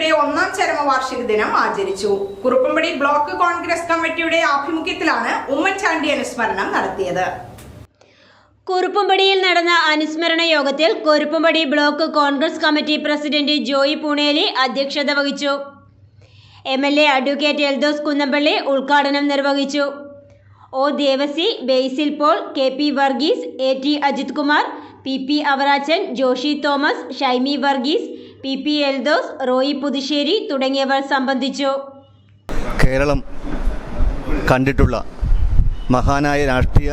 ഉമ്മൻചാണ്ടിയുടെ ഒന്നാം ചരമവാർഷിക ദിനം ആചരിച്ചു. കുറുപ്പമ്പടി ബ്ലോക്ക് കോൺഗ്രസ് കമ്മിറ്റിയുടെ ആഭിമുഖ്യത്തിലാണ് ഉമ്മൻചാണ്ടി അനുസ്മരണം നടത്തിയത്. കുറുപ്പുംപടിയിൽ നടന്ന അനുസ്മരണ യോഗത്തിൽ Kuruppampady block Congress committee president Joy Pooneli അധ്യക്ഷത വഹിച്ചു. M L A advocate Eldhose Kunnappilly ഉദ്ഘാടനം നിർവഹിച്ചു. O Devasi Basil Paul K P Varghese A T Ajith Kumar P P Avarachan Joshy Thomas Shaimy Varghese P P Eldhose Roy Puthussery തുടങ്ങിയവർ സംബന്ധിച്ചു. കേരളം കണ്ടിട്ടുള്ള മഹാനായ രാഷ്ട്രീയ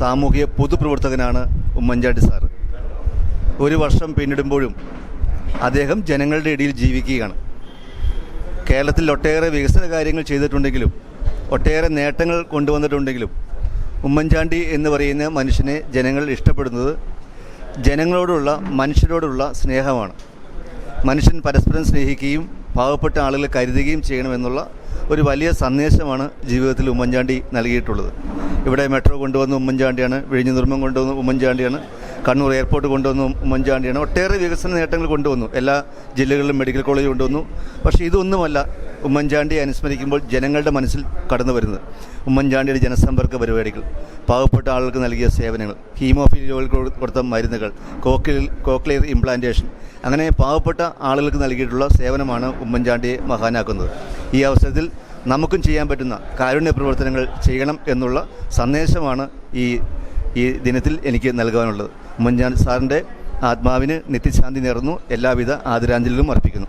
സാമൂഹിക പൊതുപ്രവർത്തകനാണ് ഉമ്മൻചാണ്ടി സാറ്. ഒരു വർഷം പിന്നിടുമ്പോഴും അദ്ദേഹം ജനങ്ങളുടെ ഇടയിൽ ജീവിക്കുകയാണ്. കേരളത്തിൽ ഒട്ടേറെ വികസന കാര്യങ്ങൾ ചെയ്തിട്ടുണ്ടെങ്കിലും ഒട്ടേറെ നേട്ടങ്ങൾ കൊണ്ടുവന്നിട്ടുണ്ടെങ്കിലും ഉമ്മൻചാണ്ടി എന്ന് പറയുന്ന മനുഷ്യനെ ജനങ്ങൾ ഇഷ്ടപ്പെടുന്നത് ജനങ്ങളോടുള്ള മനുഷ്യരോടുള്ള സ്നേഹമാണ്. മനുഷ്യൻ പരസ്പരം സ്നേഹിക്കുകയും പാവപ്പെട്ട ആളുകളെ കരുതുകയും ചെയ്യണമെന്നുള്ള ഒരു വലിയ സന്ദേശമാണ് ജീവിതത്തിൽ ഉമ്മൻചാണ്ടി നൽകിയിട്ടുള്ളത്. ഇവിടെ മെട്രോ കൊണ്ടുവന്ന ഉമ്മൻചാണ്ടിയാണ് വിഴിഞ്ഞു നിർമ്മം കൊണ്ടുവന്ന ഉമ്മൻചാണ്ടിയാണ് കണ്ണൂർ എയർപോർട്ട് കൊണ്ടുവന്ന ഉമ്മൻചാണ്ടിയാണ് ഒട്ടേറെ വികസന നേട്ടങ്ങൾ കൊണ്ടുവന്നു. എല്ലാ ജില്ലകളിലും മെഡിക്കൽ കോളേജ് കൊണ്ടുവന്നു. പക്ഷേ ഇതൊന്നുമല്ല ഉമ്മൻചാണ്ടിയെ അനുസ്മരിക്കുമ്പോൾ ജനങ്ങളുടെ മനസ്സിൽ കടന്നു വരുന്നത് ഉമ്മൻചാണ്ടിയുടെ ജനസമ്പർക്ക പരിപാടികൾ പാവപ്പെട്ട ആളുകൾക്ക് നൽകിയ സേവനങ്ങൾ ഹീമോഫീലിയ രോഗികൾക്ക് കൊടുത്ത മരുന്നുകൾ കോക്ലിയർ കോക്ലിയർ ഇംപ്ലാന്റേഷൻ അങ്ങനെ പാവപ്പെട്ട ആളുകൾക്ക് നൽകിയിട്ടുള്ള സേവനമാണ് ഉമ്മൻചാണ്ടിയെ മഹാനാക്കുന്നത്. ഈ അവസരത്തിൽ നമുക്കും ചെയ്യാൻ പറ്റുന്ന കാരുണ്യ പ്രവർത്തനങ്ങൾ ചെയ്യണം എന്നുള്ള സന്ദേശമാണ് ഈ ഈ ദിനത്തിൽ എനിക്ക് നൽകാനുള്ളത്. ഉമ്മൻചാണ്ടി സാറിന്റെ ആത്മാവിന് നിത്യശാന്തി നേർന്നു. എല്ലാവിധ ആദരാഞ്ജലികളും അർപ്പിക്കുന്നു.